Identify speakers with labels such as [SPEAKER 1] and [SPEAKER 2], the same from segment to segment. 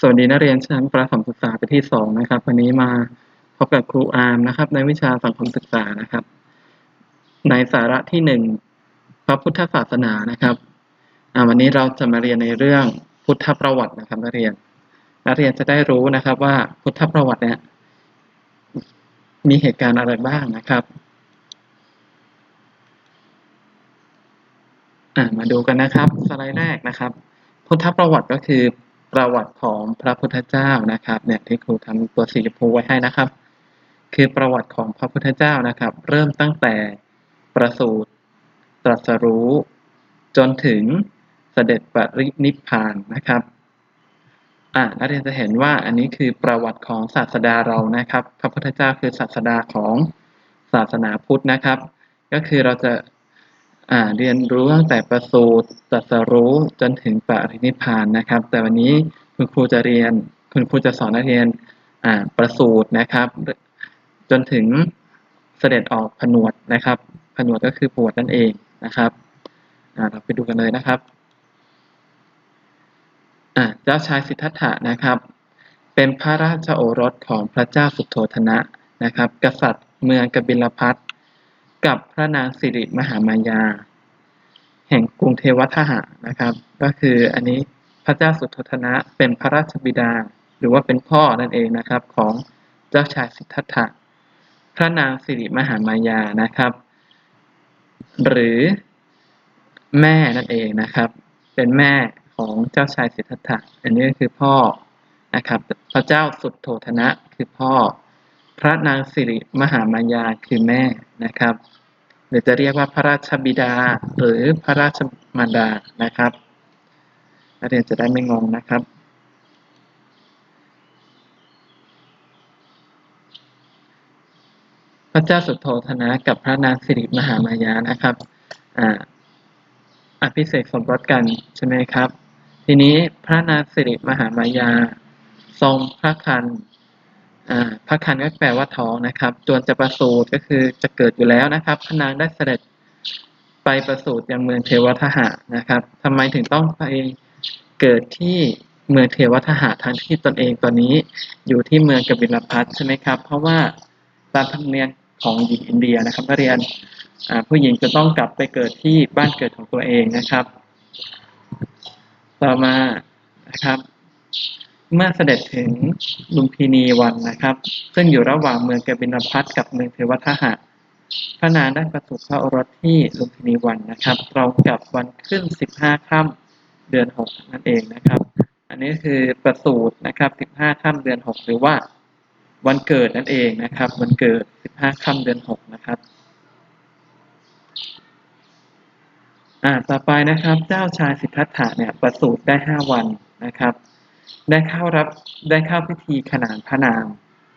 [SPEAKER 1] สวัสดีนักเรียนชั้นประถมศึกษาปีที่สองนะครับ วันนี้มาพบกับครูอาร์มนะครับ ในวิชาสังคมศึกษานะครับ ในสาระที่หนึ่งพระพุทธศาสนานะครับวันนี้เราจะมาเรียนในเรื่องพุทธประวัตินะครับนักเรียน นักเรียนจะได้รู้นะครับว่าพุทธประวัติเนี่ยมีเหตุการณ์อะไรบ้างนะครับมาดูกันนะครับ สไลด์แรกนะครับ พุทธประวัติก็คือ ประวัติของพระพุทธเจ้านะครับเนี่ยที่ครูทำตัวสีชมพูไว้ให้นะครับ คือประวัติของพระพุทธเจ้านะครับ เริ่มตั้งแต่ประสูติตรัสรู้ จนถึงเสด็จปรินิพพานนะครับอ่านักเรียนจะเห็นว่าอันนี้คือประวัติของศาสดาเรานะครับ พระพุทธเจ้าคือศาสดาของศาสนาพุทธนะครับ ก็คือเราจะ อ่าเรียนรู้ตั้งแต่ประสูติตรัสรู้จนถึงปรินิพพานนะครับ แต่วันนี้คุณครูจะเรียนคุณครูจะสอนนักเรียนอ่าประสูตินะครับ จนถึงเสด็จออกผนวดนะครับ ผนวดก็คือบวชนั่นเองนะครับอ่าเราไปดูกันเลยนะครับอ่าเจ้าชายสิทธัตถะนะครับ เป็นพระราชโอรสของพระเจ้าสุโธธนะนะครับ กษัตริย์เมืองกบิลพัท กับพระนางสิริมหามายา แห่งกรุงเทวทหะนะครับ ก็คืออันนี้พระเจ้าสุโธนะเป็นพระราชบิดา หรือว่าเป็นพ่อนั่นเองนะครับของเจ้าชายสิทธัตถะพระนางสิริมหามายานะครับ หรือแม่นั่นเองนะครับ เป็นแม่ของเจ้าชายสิทธัตถะอันนี้ก็คือพ่อนะครับ พระเจ้าสุโธธนะคือพ่อ พระนางสิริมหามายาคือแม่นะครับ หรือจะเรียกว่าพระราชบิดาหรือพระราชมารดานะครับนักเรียนจะได้ไม่งงนะครับ พระเจ้าสุโธธนะกับพระนางสิริมหามายานะครับอ่าอภิเษกสมรสกันใช่ไหมครับ ทีนี้พระนางสิริมหามายา ทรงพระคัน พระคันก็แปลว่าท้องนะครับ จวนจะประสูติก็คือจะเกิดอยู่แล้วนะครับพระนางได้เสด็จไปประสูติยังเมืองเทวทหะนะครับทำไมถึงต้องไปเกิดที่เมืองเทวทหะทั้งที่ตนเองตอนนี้อยู่ที่เมืองกบิลพัทใช่ไหมครับ เพราะว่าตามธรรมเนียมของหญิงอินเดียนะครับนักเรียนผู้หญิงจะต้องกลับไปเกิดที่บ้านเกิดของตัวเองนะครับ ต่อมานะครับ เมื่อเสด็จถึงลุมพินีวันนะครับ ซึ่งอยู่ระหว่างเมืองกบิลพัทกับเมืองเทวทหะพระนางได้ประสูติพระโอรสที่ลุมพินีวันนะครับตรงกับวันขึ้นสิบห้าค่ำเดือนหกนั่นเองนะครับ อันนี้คือประสูตินะครับสิบห้าค่ำเดือนหกหรือว่าวันเกิดนั่นเองนะครับ วันเกิดสิบห้าค่ำเดือนหกนะครับอ่าต่อไปนะครับ เจ้าชายสิทธัตถะเนี่ยประสูติได้ห้าวันนะครับ ได้เข้ารับได้เข้าพิธีขนานพระนาม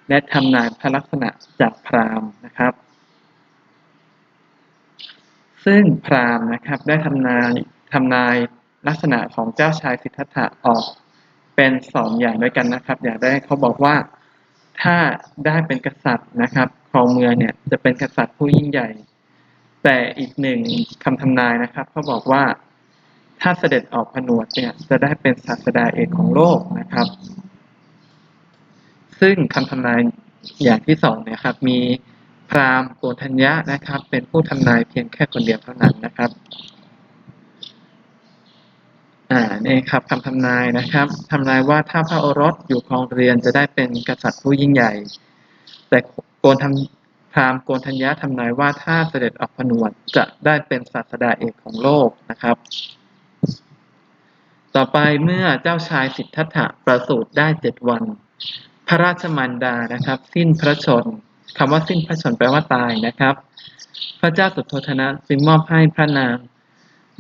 [SPEAKER 1] และทำนายพระลักษณะจากพราหมณ์นะครับ ซึ่งพราหมณ์นะครับได้ทำนายทำนายลักษณะของเจ้าชายสิทธัตถะออกเป็นสองอย่างด้วยกันนะครับ อย่างแรกเขาบอกว่าถ้าได้เป็นกษัตริย์นะครับครองเมืองเนี่ยจะเป็นกษัตริย์ผู้ยิ่งใหญ่ แต่อีกหนึ่งคำทำนายนะครับเขาบอกว่า ถ้าเสด็จออกผนวดเนี่ยจะได้เป็นศาสดาเอกของโลกนะครับ ซึ่งคำทำนายอย่างที่สองเนี่ยครับ มีพราหมณ์โกธัญญะนะครับ เป็นผู้ทำนายเพียงแค่คนเดียวเท่านั้นนะครับอ่านี่ครับคำทำนายนะครับทำนายว่าถ้าพระโอรสอยู่ครองเรือนจะได้เป็นกษัตริย์ผู้ยิ่งใหญ่ แต่โกนทำพราหมณ์โกนธัญญาทำนายว่าถ้าเสด็จออกผนวดจะได้เป็นศาสดาเอกของโลกนะครับ ต่อไปเมื่อเจ้าชายสิทธัตถะประสูติได้เจ็ดวัน พระราชมารดานะครับ สิ้นพระชนคำว่าสิ้นพระชนแปลว่าตายนะครับ พระเจ้าสุโธทนะจึงมอบให้พระนาง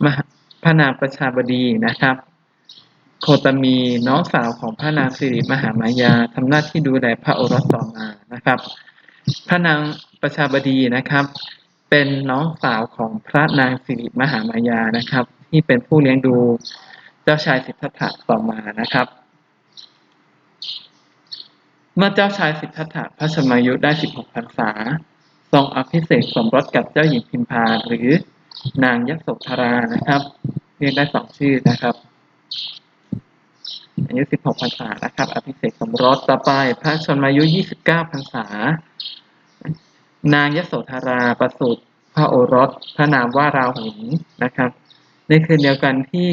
[SPEAKER 1] มหพระนางประชาบดีนะครับ โคตมีน้องสาวของพระนางสิริมหามายาทำหน้าที่ดูแลพระโอรสต่อมานะครับ พระนางประชาบดีนะครับ เป็นน้องสาวของพระนางสิริมหามายานะครับ ที่เป็นผู้เลี้ยงดู เจ้าชายสิทธัตถะต่อมานะครับ เมื่อเจ้าชายสิทธัตถะพระชนมายุได้ 16พรรษา ทรงอภิเษกสมรสกับเจ้าหญิงพิมพาหรือนางยโสธรานะครับเรียกได้สองชื่อนะครับอายุ16พรรษานะครับ อภิเษกสมรสต่อไปพระชนมายุ 29พรรษา นางยโสธราประสูติพระโอรสพระนามว่าราหุลนะครับ ในคืนเดียวกันที่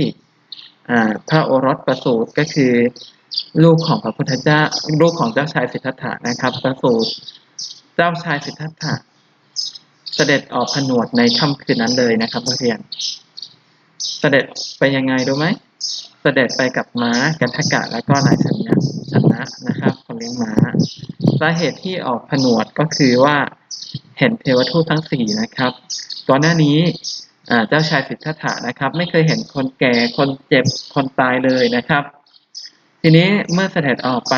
[SPEAKER 1] พระโอรสประสูติก็คือ ลูกของพระพุทธเจ้าลูกของเจ้าชายสิทธัตถะนะครับ ประสูติเจ้าชายสิทธัตถะเสด็จออกผนวดในค่ำคืนนั้นเลยนะครับนักเรียนเสด็จไปยังไงรู้ไหมเสด็จไปกับม้ากันทกะแล้วก็นายชนะชนะนะครับคนเลี้ยงม้าสาเหตุที่ออกผนวดก็คือว่าเห็นเทวทูตทั้งสี่นะครับก่อนหน้านี้ เจ้าชายสิทธัตถะนะครับ ไม่เคยเห็นคนแก่คนเจ็บคนตายเลยนะครับ ทีนี้เมื่อเสด็จออกไป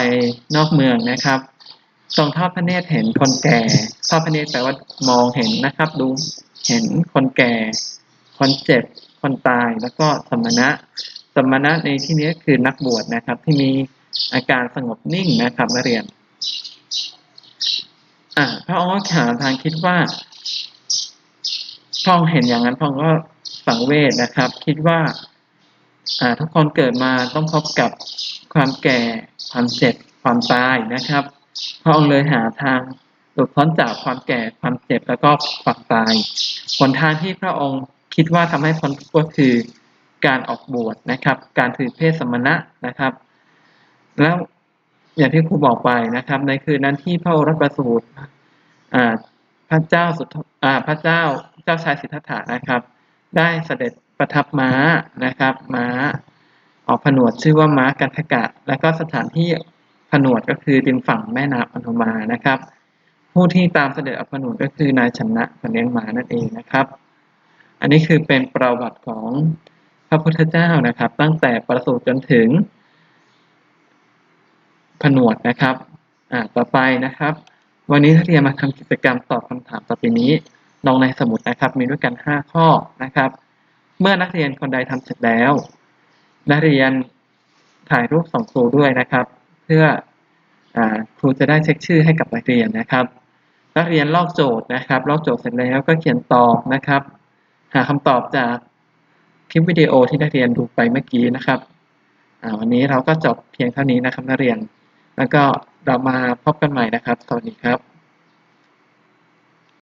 [SPEAKER 1] นอกเมืองนะครับทรงทอดพระเนตรเห็นคนแก่ ทอดพระเนตรแปลว่ามองเห็นนะครับ ดูเห็นคนแก่ คนเจ็บ คนตายแล้วก็สมณะ สมณะในที่นี้คือนักบวชนะครับ ที่มีอาการสงบนิ่งนะครับนักเรียน อ่าพระองค์ก็หาทางคิดว่า พระองเห็นอย่างนั้นพระองก็สังเวชนะครับ คิดว่าอ่าทุกคนเกิดมาต้องพบกับความแก่ความเจ็บความตายนะครับพระองค์เลยหาทางหลุดพ้นจากความแก่ความเจ็บแล้วก็ความตายหนทางที่พระองค์คิดว่าทำให้พ้นทุกข์ก็คือการออกบวชนะครับ การถือเพศสมณะนะครับ แล้วอย่างที่ครูบอกไปนะครับ ในคืนนั้นที่พระโอรสประสูติพระเจ้าสุทอ่าพระเจ้า เจ้าชายสิทธัตถะนะครับ ได้เสด็จประทับม้านะครับ ม้าออกผนวดชื่อว่าม้ากันทกะ แล้วก็สถานที่ผนวดก็คือริมฝั่งแม่น้ำอนุมานะครับ ผู้ที่ตามเสด็จออกผนวดก็คือนายชนะคนเลี้ยงม้านั่นเองนะครับ อันนี้คือเป็นประวัติของพระพุทธเจ้านะครับ ตั้งแต่ประสูติจนถึงผนวดนะครับ อ่า ต่อไปนะครับ วันนี้นักเรียนมาทำกิจกรรมตอบคำถามต่อไปนี้ ลงในสมุดนะครับมีด้วยกัน 5 ข้อนะครับ เมื่อนักเรียนคนใดทำเสร็จแล้ว นักเรียนถ่ายรูปส่งครูด้วยนะครับ เพื่ออครูจะได้เช็คชื่อให้กับนักเรียนนะครับ นักเรียนลอกโจทย์นะครับลอกโจทย์เสร็จแล้วก็เขียนตอบนะครับ หาคำตอบจากคลิปวิดีโอที่นักเรียนดูไปเมื่อกี้นะครับวันนี้เราก็จบเพียงเท่านี้นะครับนักเรียน แล้วก็เรามาพบกันใหม่นะครับ สวัสดีครับ